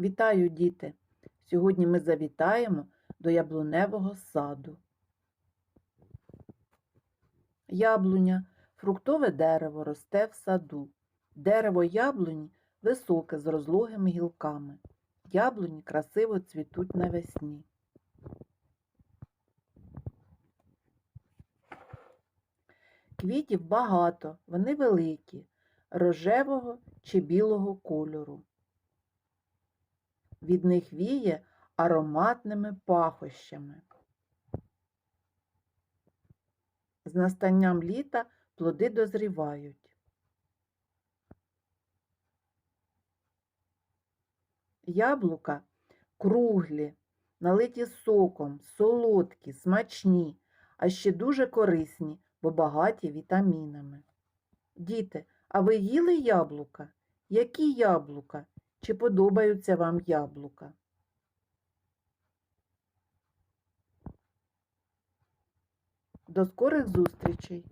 Вітаю, діти! Сьогодні ми завітаємо до яблуневого саду. Яблуня фруктове дерево росте в саду. Дерево яблуні високе з розлогими гілками. Яблуні красиво цвітуть навесні. Квітів багато, вони великі, рожевого чи білого кольору. Від них віє ароматними пахощами. З настанням літа плоди дозрівають. Яблука круглі, налиті соком, солодкі, смачні, а ще дуже корисні, бо багаті вітамінами. Діти, а ви їли яблука? Які яблука? Чи подобаються вам яблука? До скорих зустрічей!